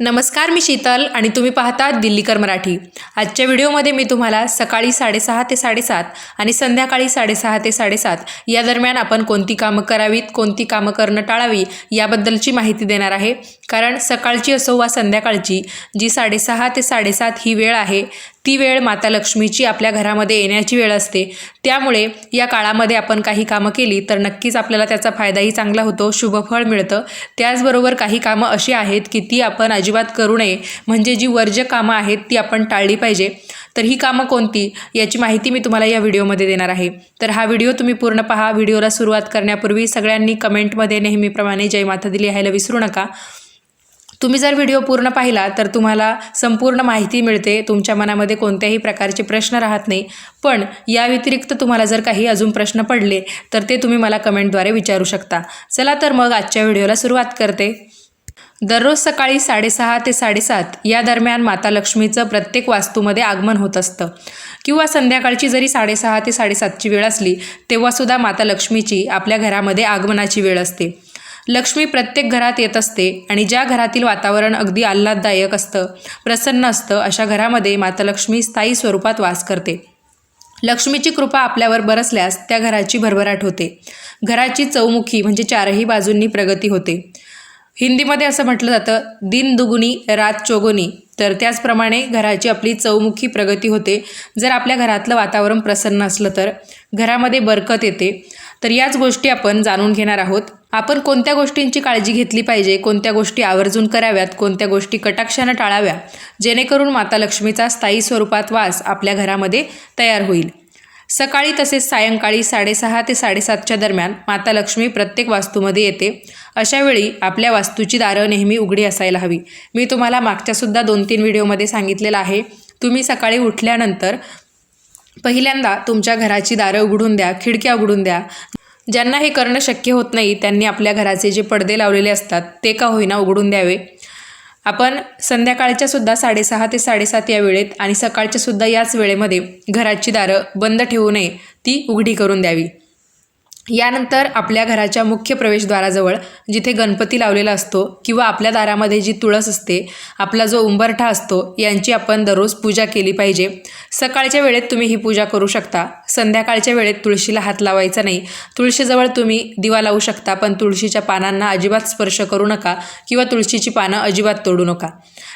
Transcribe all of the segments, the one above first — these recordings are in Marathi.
नमस्कार मी शीतल आणि तुम्ही पाहता दिल्लीकर मराठी. आजच्या व्हिडिओमध्ये मी तुम्हाला सकाळी साडेसहा ते साडेसात आणि संध्याकाळी साडेसहा ते साडेसात या दरम्यान आपण कोणती कामं करावीत कोणती कामं करणं टाळावी याबद्दलची माहिती देणार आहे. कारण सकाळची असो वा संध्याकाळची जी साडेसहा ते साडेसात ही वेळ आहे ती वेळ माता लक्ष्मीची आपल्या घरामध्ये येण्याची वेळ असते. त्यामुळे या काळामध्ये आपण काही कामं केली तर नक्कीच आपल्याला त्याचा फायदाही चांगला होतो शुभफळ मिळतं. त्याचबरोबर काही कामं अशी आहेत की ती आपण अजिबात करू नये. म्हणजे जी वर्ज्य कामं आहेत ती आपण टाळली पाहिजे. तर ही कामं कोणती? याची माहिती मी तुम्हाला या व्हिडिओमध्ये देणार आहे. तर हा व्हिडिओ तुम्ही पूर्ण पहा. व्हिडिओला सुरुवात करण्यापूर्वी सगळ्यांनी कमेंटमध्ये नेहमीप्रमाणे जय माता दिली लिहायला विसरू नका. तुम्ही जर व्हिडिओ पूर्ण पाहिला तर तुम्हाला संपूर्ण माहिती मिळते. तुमच्या मनामध्ये कोणत्याही प्रकारचे प्रश्न राहत नाही. पण या व्यतिरिक्त तुम्हाला जर काही अजून प्रश्न पडले तर ते तुम्ही मला कमेंटद्वारे विचारू शकता. चला तर मग आजच्या व्हिडिओला सुरुवात करते. दररोज सकाळी साडेसहा ते साडेसात या दरम्यान माता लक्ष्मीचं प्रत्येक वास्तूमध्ये आगमन होत असतं. किंवा संध्याकाळची जरी साडेसहा ते साडेसातची वेळ असली तेव्हासुद्धा माता लक्ष्मीची आपल्या घरामध्ये आगमनाची वेळ असते. लक्ष्मी प्रत्येक घरात येत असते आणि ज्या घरातील वातावरण अगदी आल्हाददायक असतं प्रसन्न असतं अशा घरामध्ये माता लक्ष्मी स्थायी स्वरूपात वास करते. लक्ष्मीची कृपा आपल्यावर बरसल्यास त्या घराची भरभराट होते. घराची चौमुखी म्हणजे चारही बाजूंनी प्रगती होते. हिंदीमध्ये असं म्हटलं जातं दिन दुगुणी रात चोगुणी तर त्याचप्रमाणे घराची आपली चौमुखी प्रगती होते. जर आपल्या घरातलं वातावरण प्रसन्न असलं तर घरामध्ये बरकत येते. तर याच गोष्टी आपण जाणून घेणार आहोत. आपण कोणत्या गोष्टींची काळजी घेतली पाहिजे कोणत्या गोष्टी आवर्जून कराव्यात कोणत्या गोष्टी कटाक्षानं टाळाव्या जेणेकरून माता लक्ष्मीचा स्थायी स्वरूपात वास आपल्या घरामध्ये तयार होईल. सकाळी तसेच सायंकाळी साडेसहा ते साडेसातच्या दरम्यान माता लक्ष्मी प्रत्येक वास्तूमध्ये येते. अशावेळी आपल्या वास्तूची दारं नेहमी उघडी असायला हवी. मी तुम्हाला मागच्यासुद्धा दोन तीन व्हिडिओमध्ये सांगितलेलं आहे. तुम्ही सकाळी उठल्यानंतर पहिल्यांदा तुमच्या घराची दारं उघडून द्या खिडक्या उघडून द्या. ज्यांना हे करणं शक्य होत नाही त्यांनी आपल्या घराचे जे पडदे लावलेले असतात ते का होईना उघडून द्यावे? आपण संध्याकाळच्या सुद्धा साडेसहा ते साडेसात या वेळेत आणि सकाळच्या सुद्धा याच वेळेमध्ये घराची दारं बंद ठेवू नये ती उघडी करून द्यावी. यानंतर आपल्या घराच्या मुख्य प्रवेशद्वाराजवळ जिथे गणपती लावलेला असतो किंवा आपल्या दारामध्ये जी तुळस असते आपला जो उंबरठा असतो यांची आपण दररोज पूजा केली पाहिजे. सकाळच्या वेळेत तुम्ही ही पूजा करू शकता. संध्याकाळच्या वेळेत तुळशीला हात लावायचा नाही. तुळशीजवळ तुम्ही दिवा लावू शकता पण तुळशीच्या पानांना अजिबात स्पर्श करू नका किंवा तुळशीची पानं अजिबात तोडू नका.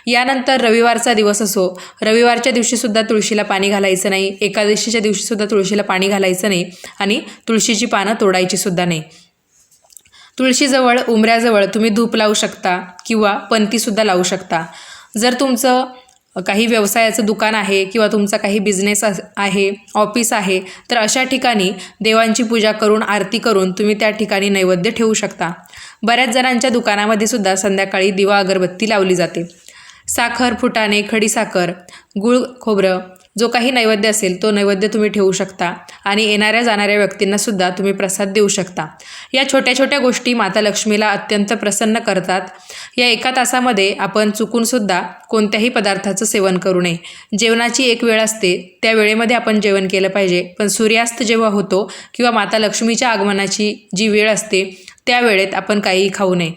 यानंतर रविवारचा दिवस असो. रविवारच्या दिवशीसुद्धा तुळशीला पाणी घालायचं नाही. एकादशीच्या दिवशीसुद्धा तुळशीला पाणी घालायचं नाही आणि तुळशीची पानं तोडायची सुद्धा नाही. तुळशीजवळ उमऱ्याजवळ तुम्ही धूप लावू शकता किंवा पंतीसुद्धा लावू शकता. जर तुमचं काही व्यवसायाचं दुकान आहे किंवा तुमचा काही बिझनेस आहे ऑफिस आहे तर अशा ठिकाणी देवांची पूजा करून आरती करून तुम्ही त्या ठिकाणी नैवेद्य ठेवू शकता. बऱ्याच जणांच्या दुकानामध्ये सुद्धा संध्याकाळी दिवा अगरबत्ती लावली जाते. साखर फुटाणे खडीसाखर गुळ खोबरं जो काही नैवेद्य असेल तो नैवेद्य तुम्ही ठेवू शकता आणि येणाऱ्या जाणाऱ्या व्यक्तींनासुद्धा तुम्ही प्रसाद देऊ शकता. या छोट्या छोट्या गोष्टी माता लक्ष्मीला अत्यंत प्रसन्न करतात. या एका तासामध्ये आपण चुकूनसुद्धा कोणत्याही पदार्थाचं सेवन करू नये. जेवणाची एक वेळ असते त्या वेळेमध्ये आपण जेवण केलं पाहिजे. पण सूर्यास्त जेव्हा होतो किंवा माता लक्ष्मीच्या आगमनाची जी वेळ असते त्या वेळेत आपण काहीही खाऊ नये.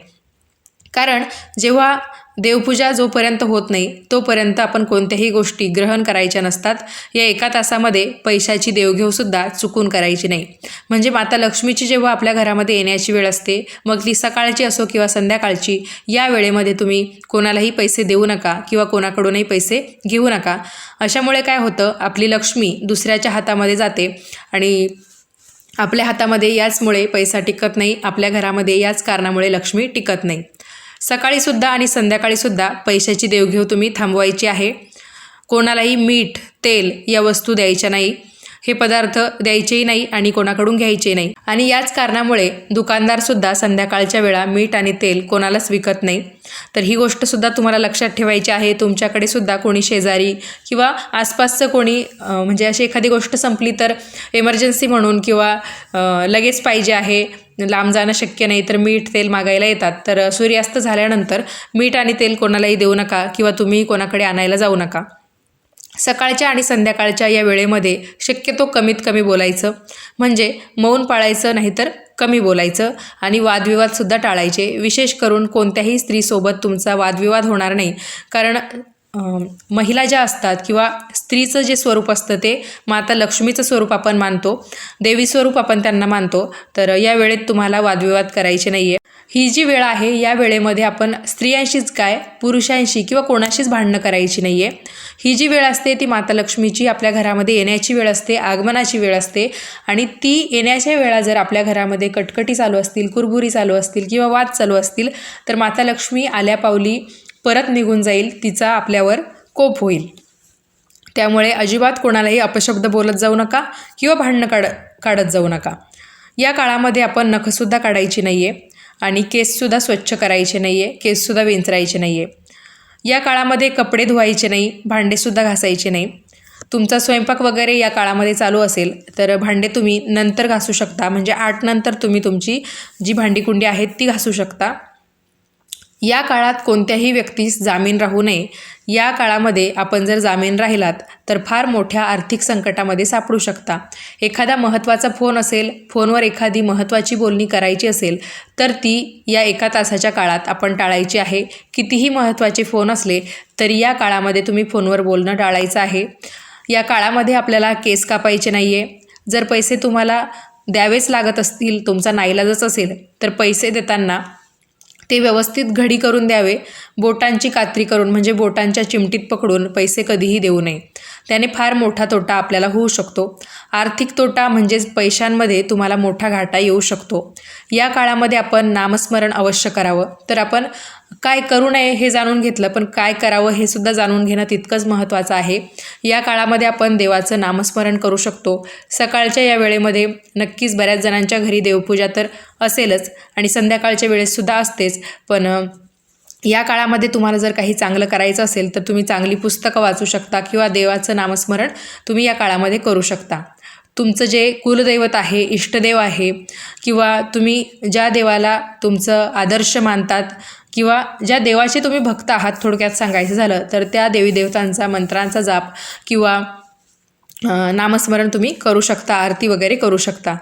कारण जेव्हा देवपूजा जोपर्यंत होत नाही तोपर्यंत आपण कोणत्याही गोष्टी ग्रहण करायच्या नसतात. या एका तासामध्ये पैशाची देवघेवसुद्धा चुकून करायची नाही. म्हणजे माता लक्ष्मीची जेव्हा आपल्या घरामध्ये येण्याची वेळ असते मग ती सकाळची असो किंवा संध्याकाळची या वेळेमध्ये तुम्ही कोणालाही पैसे देऊ नका किंवा कोणाकडूनही पैसे घेऊ नका. अशामुळे काय होतं आपली लक्ष्मी दुसऱ्याच्या हातामध्ये जाते आणि आपल्या हातामध्ये याचमुळे पैसा टिकत नाही आपल्या घरामध्ये याच कारणामुळे लक्ष्मी टिकत नाही. सकाळीसुद्धा आणि संध्याकाळीसुद्धा पैशाची देवघेव तुम्ही थांबवायची आहे. कोणालाही मीठ तेल या वस्तू द्यायच्या नाही. हे पदार्थ द्यायचेही नाही आणि कोणाकडून घ्यायचे नाही. आणि याच कारणामुळे दुकानदारसुद्धा संध्याकाळच्या वेळा मीठ आणि तेल कोणालाच विकत नाही. तर ही गोष्टसुद्धा तुम्हाला लक्षात ठेवायची आहे. तुमच्याकडे सुद्धा कोणी शेजारी किंवा आसपासचं कोणी म्हणजे अशी एखादी गोष्ट संपली तर एमर्जन्सी म्हणून किंवा लगेच पाहिजे आहे लांब जाणं शक्य नाही तर मीठ तेल मागायला येतात. तर सूर्यास्त झाल्यानंतर मीठ आणि तेल कोणालाही देऊ नका किंवा तुम्ही कोणाकडे आणायला जाऊ नका. सकाळच्या आणि संध्याकाळच्या या वेळेमध्ये शक्यतो कमीत कमी बोलायचं. म्हणजे मौन पाळायचं नाहीतर कमी बोलायचं आणि वादविवादसुद्धा टाळायचे. विशेष करून कोणत्याही स्त्रीसोबत तुमचा वादविवाद होणार नाही. कारण महिला ज्या असतात किंवा स्त्रीचं जे स्वरूप असतं ते माता लक्ष्मीचं स्वरूप आपण मानतो देवी स्वरूप आपण त्यांना मानतो तर या वेळेत तुम्हाला वादविवाद करायचे नाही आहे ही जी वेळ आहे या वेळेमध्ये आपण स्त्रियांशीच काय पुरुषांशी किंवा कोणाशीच भांडणं करायची नाही आहे ही जी वेळ असते ती माता लक्ष्मीची आपल्या घरामध्ये येण्याची वेळ असते आगमनाची वेळ असते. आणि ती येण्याच्या वेळा जर आपल्या घरामध्ये कटकटी चालू असतील कुरबुरी चालू असतील किंवा वाद चालू असतील तर माता लक्ष्मी आल्या पावली परत निघून जाईल तिचा आपल्यावर कोप होईल. त्यामुळे अजिबात कोणालाही अपशब्द बोलत जाऊ नका किंवा भांडणं काढ काढत जाऊ नका. या काळामध्ये आपण नखसुद्धा काढायची नाही आहे आणि केससुद्धा स्वच्छ करायचे नाही आहे केससुद्धा विंचरायचे नाही आहे या काळामध्ये कपडे धुवायचे नाही भांडेसुद्धा घासायचे नाही. तुमचा स्वयंपाक वगैरे या काळामध्ये चालू असेल तर भांडे तुम्ही नंतर घासू शकता. म्हणजे आठ नंतर तुम्ही तुमची जी भांडीकुंडी आहेत ती घासू शकता. या काळात कोणत्याही व्यक्तीस जामीन राहू नये. या काळामध्ये आपण जर जामीन राहिलात तर फार मोठ्या आर्थिक संकटामध्ये सापडू शकता. एखादा महत्त्वाचा फोन असेल फोनवर एखादी महत्त्वाची बोलणी करायची असेल तर ती या एका तासाच्या काळात आपण टाळायची आहे. कितीही महत्त्वाचे फोन असले तरी या काळामध्ये तुम्ही फोनवर बोलणं टाळायचं आहे. या काळामध्ये आपल्याला केस कापायचे नाही आहे जर पैसे तुम्हाला द्यावेच लागत असतील तुमचा नाईलाजच असेल तर पैसे देताना ते व्यवस्थित घडी करून द्यावे. बोटांची कात्री करून म्हणजे बोटांच्या चिमटीत पकडून पैसे कधीही देऊ नये. त्याने फार मोठा तोटा आपल्याला होऊ शकतो. आर्थिक तोटा म्हणजेच पैशांमध्ये तुम्हाला मोठा घाटा येऊ शकतो. या काळामध्ये आपण नामस्मरण अवश्य करावं. तर आपण काय करू नये हे जाणून घेतलं पण काय करावं हे सुद्धा जाणून घेणं तितकंच महत्त्वाचं आहे. या काळामध्ये आपण देवाचं नामस्मरण करू शकतो. सकाळच्या या वेळेमध्ये नक्कीच बऱ्याच जणांच्या घरी देवपूजा तर असेलच आणि संध्याकाळच्या वेळेससुद्धा असतेच पण या काळामध्ये तुम्हाला जर काही चांगलं करायचं असेल तर तुम्ही चांगली पुस्तकं वाचू शकता किंवा देवाचं नामस्मरण तुम्ही या काळामध्ये करू शकता. तुमचं जे कुलदैवत आहे इष्टदेव आहे किंवा तुम्ही ज्या देवाला तुमचं आदर्श मानतात किंवा ज्या देवाचे तुम्ही भक्त आहात थोडक्यात सांगायचं झालं तर त्या देवी देवतांचा मंत्रांचा जाप किंवा नामस्मरण तुम्ही करू शकता आरती वगैरे करू शकता.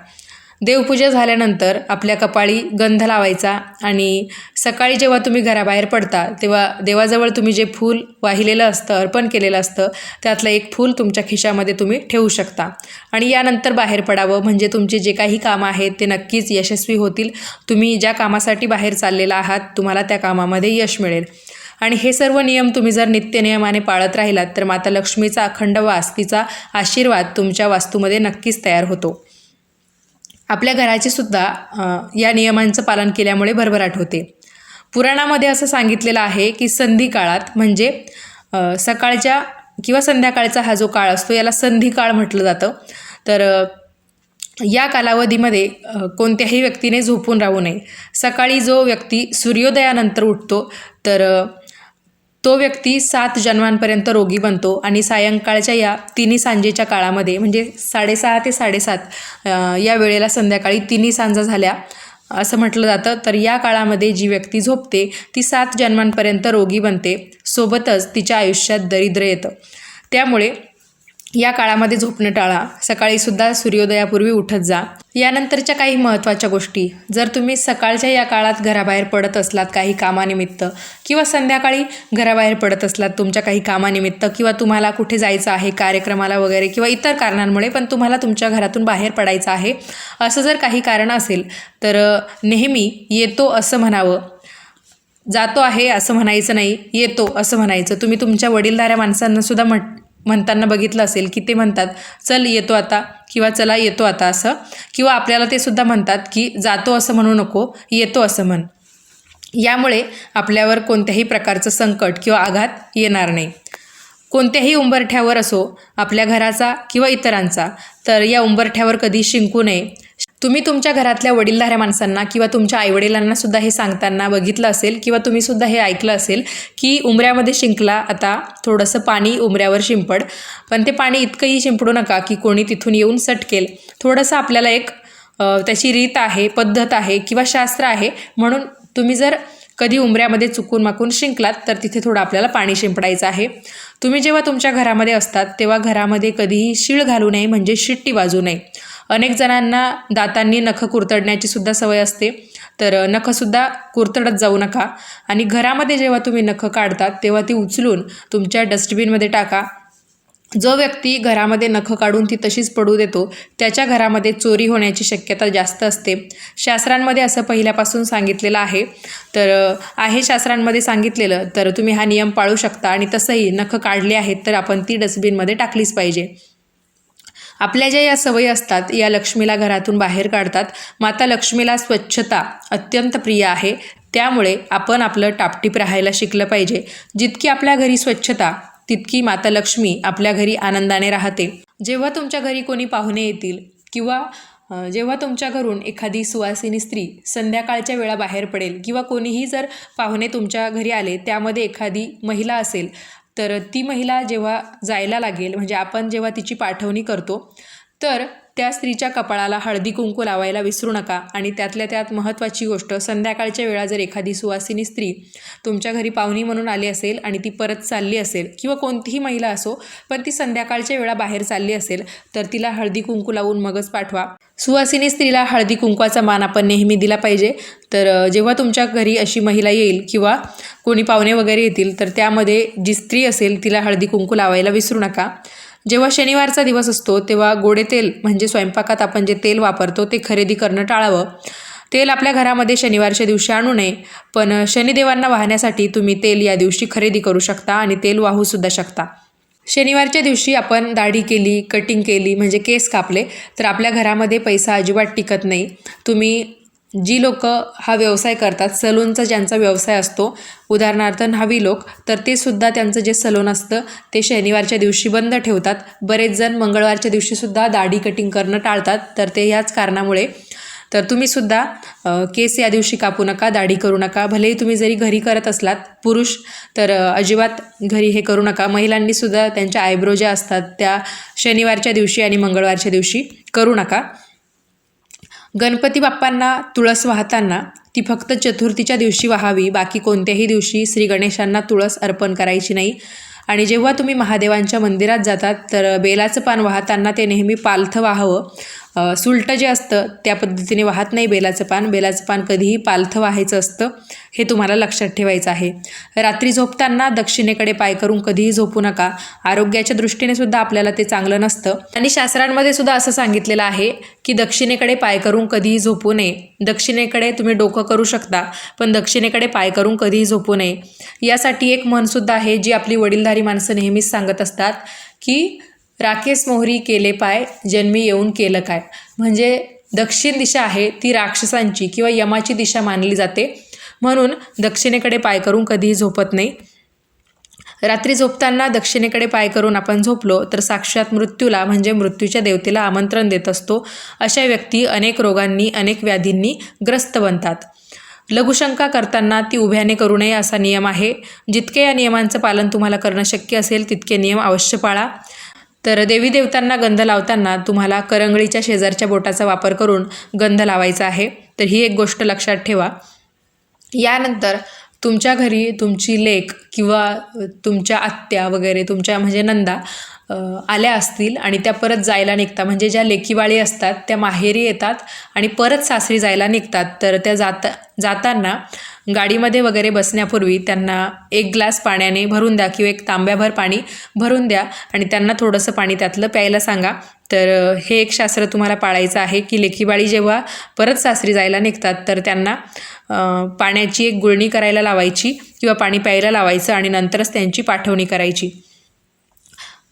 देवपूजा झाल्यानंतर आपल्या कपाळी गंध लावायचा आणि सकाळी जेव्हा तुम्ही घराबाहेर पडता तेव्हा देवाजवळ तुम्ही जे फूल वाहिलेलं असतं अर्पण केलेलं असतं त्यातलं एक फूल तुमच्या खिशामध्ये तुम्ही ठेवू शकता. आणि यानंतर बाहेर पडावं म्हणजे तुमचे जे काही कामं आहेत ते नक्कीच यशस्वी होतील. तुम्ही ज्या कामासाठी बाहेर चाललेला आहात तुम्हाला त्या कामामध्ये यश मिळेल. आणि हे सर्व नियम तुम्ही जर नित्यनियमाने पाळत राहिलात तर माता लक्ष्मीचा अखंड वास तिचा आशीर्वाद तुमच्या वास्तूमध्ये नक्कीच तयार होतो. आपल्या घराची सुद्धा या नियमांचं पालन केल्यामुळे भरभराट होते. पुराणामध्ये असं सांगितलेलं आहे की संधी काळात म्हणजे सकाळच्या किंवा संध्याकाळचा हा जो काळ असतो याला संधी काळ म्हटलं जातं. तर या कालावधीमध्ये कोणत्याही व्यक्तीने झोपून राहू नये. सकाळी जो व्यक्ती सूर्योदयानंतर उठतो तर तो व्यक्ती सात जन्मांपर्यंत रोगी बनतो आणि सायंकाळच्या या तिन्ही सांजेच्या काळामध्ये म्हणजे साडेसहा ते साडेसात या वेळेला संध्याकाळी तिन्ही सांजा झाल्या असं म्हटलं जातं. तर या काळामध्ये जी व्यक्ती झोपते ती सात जन्मांपर्यंत रोगी बनते. सोबतच तिच्या आयुष्यात दरिद्र येतं. त्यामुळे या काळामध्ये झोपणं टाळा. सकाळीसुद्धा सूर्योदयापूर्वी उठत जा. यानंतरच्या काही महत्त्वाच्या गोष्टी. जर तुम्ही सकाळच्या या काळात घराबाहेर पडत असलात काही कामानिमित्त किंवा संध्याकाळी घराबाहेर पडत असलात तुमच्या काही कामानिमित्त किंवा तुम्हाला कुठे जायचं आहे कार्यक्रमाला वगैरे किंवा इतर कारणांमुळे पण तुम्हाला तुमच्या घरातून बाहेर पडायचं आहे असं जर काही कारण असेल तर नेहमी येतो असं म्हणावं. जातो आहे असं म्हणायचं नाही येतो असं म्हणायचं. तुम्ही तुमच्या वडीलधाऱ्या माणसांनासुद्धा म्हट म्हणताना बघितलं असेल की ते म्हणतात चल येतो आता किंवा चला येतो आता असं. किंवा आपल्याला ते सुद्धा म्हणतात की जातो असं म्हणू नको येतो असं म्हण. यामुळे आपल्यावर कोणत्याही प्रकारचं संकट किंवा आघात येणार नाही. कोणत्याही उंबरठ्यावर असो आपल्या घराचा किंवा इतरांचा तर या उंबरठ्यावर कधी शिंकू नये. तुम्ही तुमच्या घरातल्या वडीलधाऱ्या माणसांना किंवा तुमच्या आईवडिलांना सुद्धा हे सांगताना बघितलं असेल किंवा तुम्ही सुद्धा हे ऐकलं असेल की उंबऱ्यामध्ये शिंकला आता थोडंसं पाणी उंबऱ्यावर शिंपड. पण ते पाणी इतकंही शिंपडू नका की कोणी तिथून येऊन सटकेल. थोडंसं आपल्याला एक त्याची रीत आहे पद्धत आहे किंवा शास्त्र आहे. म्हणून तुम्ही जर कधी उंबऱ्यामध्ये चुकून माकून शिंकलात तर तिथे थोडं आपल्याला पाणी शिंपडायचं आहे. तुम्ही जेव्हा तुमच्या घरामध्ये असतात तेव्हा घरामध्ये कधीही शिळ घालू नये म्हणजे शिट्टी वाजू नये. अनेक जणांना दातांनी नखं कुरतडण्याची सुद्धा सवय असते. तर नखंसुद्धा कुरतडत जाऊ नका. आणि घरामध्ये जेव्हा तुम्ही नखं काढतात तेव्हा ती उचलून तुमच्या डस्टबिनमध्ये टाका. जो व्यक्ती घरामध्ये नखं काढून ती तशीच पडू देतो त्याच्या घरामध्ये चोरी होण्याची शक्यता जास्त असते. शास्त्रांमध्ये असं पहिल्यापासून सांगितलेलं आहे. तर आहे शास्त्रांमध्ये सांगितलेलं तर तुम्ही हा नियम पाळू शकता आणि तसंही नखं काढली आहेत तर आपण ती डस्टबिनमध्ये टाकलीच पाहिजे. आपल्या ज्या या सवयी असतात या लक्ष्मीला घरातून बाहेर काढतात माता लक्ष्मीला स्वच्छता अत्यंत प्रिय आहे. त्यामुळे आपण आपलं टापटीप राहायला शिकलं पाहिजे. जितकी आपल्या घरी स्वच्छता तितकी माता लक्ष्मी आपल्या घरी आनंदाने राहते. जेव्हा तुमच्या घरी कोणी पाहुणे येतील किंवा जेव्हा तुमच्या घरून एखादी सुवासिनी स्त्री संध्याकाळच्या वेळा बाहेर पडेल किंवा कोणीही जर पाहुणे तुमच्या घरी आले त्यामध्ये एखादी महिला असेल तर ती महिला जेव्हा जायला लागेल म्हणजे आपण जेव्हा तिची पाठवणी करतो तर त्या स्त्रीच्या कपाळाला हळदी कुंकू लावायला विसरू नका आणि त्यातल्या त्यात महत्त्वाची गोष्ट संध्याकाळच्या वेळा जर एखादी सुवासिनी स्त्री तुमच्या घरी पाहुणी म्हणून आली असेल आणि ती परत चालली असेल किंवा कोणतीही महिला असो पण ती संध्याकाळच्या वेळा बाहेर चालली असेल तर तिला हळदी कुंकू लावून मगच पाठवा. सुवासिनी स्त्रीला हळदी कुंकवाचा मान आपण नेहमी दिला पाहिजे. तर जेव्हा तुमच्या घरी अशी महिला येईल किंवा कोणी पाहुणे वगैरे येतील तर त्यामध्ये जी स्त्री असेल तिला हळदी कुंकू लावायला विसरू नका. जेव्हा शनिवारचा दिवस असतो तेव्हा गोडे तेल म्हणजे स्वयंपाकात आपण जे तेल वापरतो ते खरेदी करणं टाळावं. तेल आपल्या घरामध्ये शनिवारच्या दिवशी आणू नये पण शनिदेवांना वाहण्यासाठी तुम्ही तेल या दिवशी खरेदी करू शकता आणि तेल वाहूसुद्धा शकता. शनिवारच्या दिवशी आपण दाढी केली कटिंग केली म्हणजे केस कापले तर आपल्या घरामध्ये पैसा अजिबात टिकत नाही. तुम्ही जी लोक हा व्यवसाय करतात सलूनचा ज्यांचा व्यवसाय असतो उदाहरणार्थ न्हावी लोक तर ते सुद्धा त्यांचं जे सलून असतं ते शनिवारच्या दिवशी बंद ठेवतात. बरेच जण मंगळवारच्या दिवशीसुद्धा दाढी कटिंग करणं टाळतात. तर ते ह्याच कारणामुळे तर तुम्ही सुद्धा केस या दिवशी कापू नका दाढी करू नका. भलेही तुम्ही जरी घरी करत असलात पुरुष तर अजिबात घरी हे करू नका. महिलांनीसुद्धा त्यांच्या आयब्रो ज्या असतात त्या शनिवारच्या दिवशी आणि मंगळवारच्या दिवशी करू नका. गणपती बाप्पांना तुळस वाहताना ती फक्त चतुर्थीच्या दिवशी वाहावी बाकी कोणत्याही दिवशी श्री गणेशांना तुळस अर्पण करायची नाही. आणि जेव्हा तुम्ही महादेवांच्या मंदिरात जातात तर बेलाचं पान वाहताना ते नेहमी पालथं वाहावं. सुलटं जे असतं त्या पद्धतीने वाहत नाही बेलाचं पान. बेलाचं पान कधीही पालथं व्हायचं असतं हे तुम्हाला लक्षात ठेवायचं आहे. रात्री झोपताना दक्षिणेकडे पाय करून कधीही झोपू नका. आरोग्याच्या दृष्टीने सुद्धा आपल्याला ते चांगलं नसतं. आणि शास्त्रांमध्ये सुद्धा असं सांगितलेलं आहे की दक्षिणेकडे पाय करून कधीही झोपू नये. दक्षिणेकडे तुम्ही डोकं करू शकता पण दक्षिणेकडे पाय करून कधीही झोपू नये. यासाठी एक म्हणसुद्धा आहे जी आपली वडीलधारी माणसं नेहमीच सांगत असतात की राकेश मोहरी केले पाय जन्मी येऊन केलं काय? म्हणजे दक्षिण दिशा आहे ती राक्षसांची किंवा यमाची दिशा मानली जाते. म्हणून दक्षिणेकडे पाय करून कधीही झोपत नाही. रात्री झोपताना दक्षिणेकडे पाय करून आपण झोपलो तर साक्षात मृत्यूला म्हणजे मृत्यूच्या देवतेला आमंत्रण देत असतो. अशा व्यक्ती अनेक रोगांनी अनेक व्याधींनी ग्रस्त बनतात. लघुशंका करताना ती उभ्याने करू नये असा नियम आहे. जितके या नियमांचं पालन तुम्हाला करणं शक्य असेल तितके नियम अवश्य पाळा. तर देवी देवतांना गंध लावताना तुम्हाला करंगळीच्या शेजारच्या बोटाचा वापर करून गंध लावायचा आहे. तर ही एक गोष्ट लक्षात ठेवा. यानंतर तुमच्या घरी तुमची लेक किंवा तुमच्या आत्या वगैरे तुमच्या म्हणजे नंदा आल्या असतील आणि त्या परत जायला निघतात म्हणजे ज्या लेकीवाळी असतात त्या माहेरी येतात आणि परत सासरी जायला निघतात. तर त्या जाता जाताना गाडीमध्ये वगैरे बसण्यापूर्वी त्यांना एक ग्लास पाण्याने भरून द्या किंवा एक तांब्याभर पाणी भरून द्या आणि त्यांना थोडंसं पाणी त्यातलं प्यायला सांगा. तर हे एक शास्त्र तुम्हाला पाळायचं आहे की लेखीबाळी जेव्हा परत सासरी जायला निघतात तर त्यांना पाण्याची एक गुळणी करायला लावायची किंवा पाणी प्यायला लावायचं आणि नंतरच त्यांची पाठवणी करायची.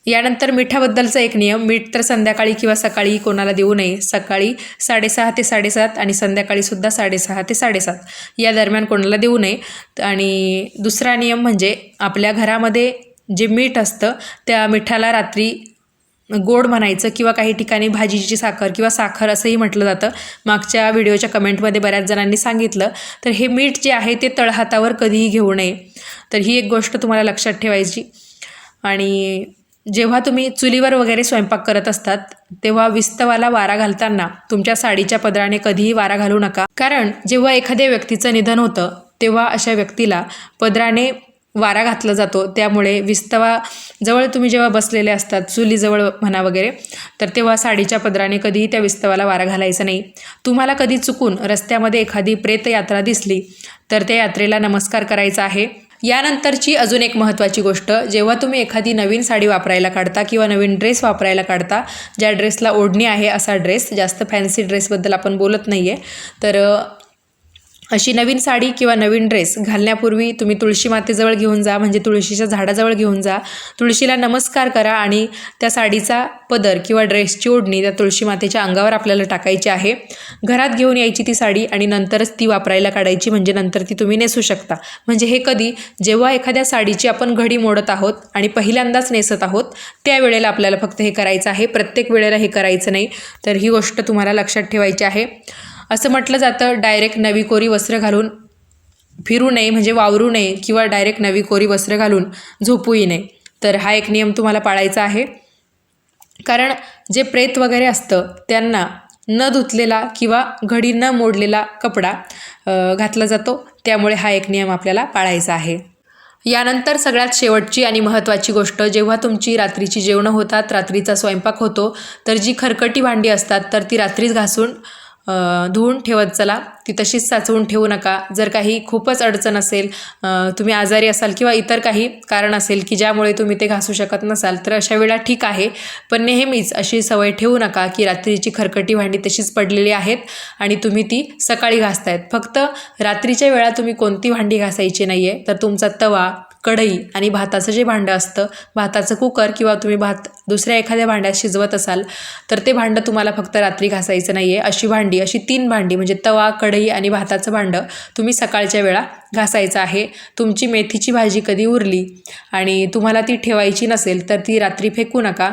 यानंतर मिठाबद्दलचा एक नियम मीठ तर संध्याकाळी किंवा सकाळी कोणाला देऊ नये. सकाळी साडेसहा ते साडेसात आणि संध्याकाळीसुद्धा साडेसहा ते साडेसात. या दरम्यान कोणाला देऊ नये. आणि दुसरा नियम म्हणजे आपल्या घरामध्ये जे मीठ असतं त्या मिठाला रात्री गोड म्हणायचं किंवा काही ठिकाणी भाजीची साखर किंवा साखर असंही म्हटलं जातं. मागच्या व्हिडिओच्या कमेंटमध्ये बऱ्याच जणांनी सांगितलं. तर हे मीठ जे आहे ते तळहातावर कधीही घेऊ नये. तर ही एक गोष्ट तुम्हाला लक्षात ठेवायची. आणि जेव्हा तुम्ही चुलीवर वगैरे स्वयंपाक करत असतात तेव्हा विस्तवाला वारा घालताना तुमच्या साडीच्या पदराने कधीही वारा घालू नका. कारण जेव्हा एखाद्या व्यक्तीचं निधन होतं तेव्हा अशा व्यक्तीला पदराने वारा घातला जातो. त्यामुळे विस्तवा जवळ तुम्ही जेव्हा बसलेले असतात चुलीजवळ म्हणा वगैरे तर तेव्हा साडीच्या पदराने कधीही त्या विस्तवाला वारा घालायचा नाही. तुम्हाला कधी चुकून रस्त्यामध्ये एखादी प्रेतयात्रा दिसली तर त्या यात्रेला नमस्कार करायचा आहे. यानंतरची अजून एक महत्त्वाची गोष्ट जेव्हा तुम्ही एखादी नवीन साडी वापरायला काढता किंवा नवीन ड्रेस वापरायला काढता ज्या ड्रेसला ओढणी आहे असा ड्रेस जास्त फॅन्सी ड्रेसबद्दल आपण बोलत नाही आहे तर अशी नवीन साडी किंवा नवीन ड्रेस घालण्यापूर्वी तुम्ही तुळशी मातेजवळ घेऊन जा म्हणजे तुळशीच्या झाडाजवळ घेऊन जा. तुळशीला नमस्कार करा आणि त्या साडीचा पदर किंवा ड्रेसची ओढणी त्या तुळशी मातेच्या अंगावर आपल्याला टाकायची आहे. घरात घेऊन यायची ती साडी आणि नंतरच ती वापरायला काढायची म्हणजे नंतर ती तुम्ही नेसू शकता. म्हणजे हे कधी जेव्हा एखाद्या साडीची आपण घडी मोडत आहोत आणि पहिल्यांदाच नेसत आहोत त्यावेळेला आपल्याला फक्त हे करायचं आहे. प्रत्येक वेळेला हे करायचं नाही. तर ही गोष्ट तुम्हाला लक्षात ठेवायची आहे. असं म्हटलं जातं डायरेक्ट नवी कोरी वस्त्र घालून फिरू नये म्हणजे वावरू नये किंवा डायरेक्ट नवी कोरी वस्त्र घालून झोपूही नये. तर हा एक नियम तुम्हाला पाळायचा आहे. कारण जे प्रेत वगैरे असतं त्यांना न धुतलेला किंवा घडी न मोडलेला कपडा घातला जातो. त्यामुळे हा एक नियम आपल्याला पाळायचा आहे. यानंतर सगळ्यात शेवटची आणि महत्त्वाची गोष्ट जेव्हा तुमची रात्रीची जेवणं होतात रात्रीचा स्वयंपाक होतो तर जी खरकटी भांडी असतात तर ती रात्रीच घासून धुवून ठेवत चला. ती तशीच साचवून ठेवू नका. जर काही खूपच अडचण असेल तुम्ही आजारी असाल किंवा इतर काही कारण असेल की ज्यामुळे तुम्ही ते घासू शकत नसाल तर अशा वेळा ठीक आहे. पण नेहमीच अशी सवय ठेवू नका की रात्रीची खरकटी भांडी तशीच पडलेली आहेत आणि तुम्ही ती सकाळी घासतायत. फक्त रात्रीच्या वेळा तुम्ही कोणती भांडी घासायची नाही आहे तर तुमचा तवा कढई आणि भाताचं जे भांडं असतं भाताचं कुकर किंवा तुम्ही भात दुसऱ्या एखाद्या भांड्यात शिजवत असाल तर ते भांडं तुम्हाला फक्त रात्री घासायचं नाही आहे अशी भांडी अशी तीन भांडी म्हणजे तवा कढई आणि भाताचं भांडं तुम्ही सकाळच्या वेळा घासायचं आहे. तुमची मेथीची भाजी कधी उरली आणि तुम्हाला ती ठेवायची नसेल तर ती रात्री फेकू नका.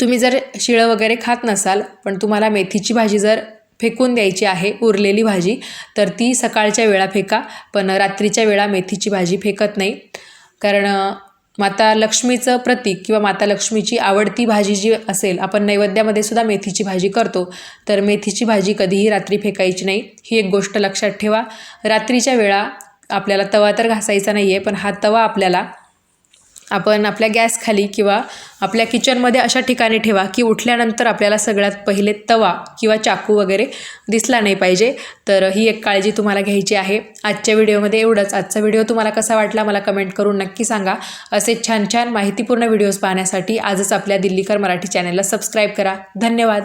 तुम्ही जर शिळं वगैरे खात नसाल पण तुम्हाला मेथीची भाजी जर फेकून द्यायची आहे उरलेली भाजी तर ती सकाळच्या वेळा फेका पण रात्रीच्या वेळा मेथीची भाजी फेकत नाही. कारण माता लक्ष्मीचं प्रतीक किंवा माता लक्ष्मीची आवडती भाजी जी असेल आपण नैवेद्यामध्ये सुद्धा मेथीची भाजी करतो तर मेथीची भाजी कधीही रात्री फेकायची नाही. ही एक गोष्ट लक्षात ठेवा. रात्रीच्या वेळा आपल्याला तवा तर घासायचा नाही आहे पण हा तवा आपल्याला आपण आपल्या गॅसखाली किंवा आपल्या किचनमध्ये अशा ठिकाणी ठेवा की उठल्यानंतर आपल्याला सगळ्यात पहिले तवा किंवा चाकू वगैरे दिसला नाही पाहिजे. तर ही एक काळजी तुम्हाला घ्यायची आहे. आजच्या व्हिडिओमध्ये एवढंच. आजचा व्हिडिओ तुम्हाला कसा वाटला मला कमेंट करून नक्की सांगा. असे छान छान माहितीपूर्ण व्हिडिओज पाहण्यासाठी आजच आपल्या दिल्लीकर मराठी चॅनलला सबस्क्राईब करा. धन्यवाद.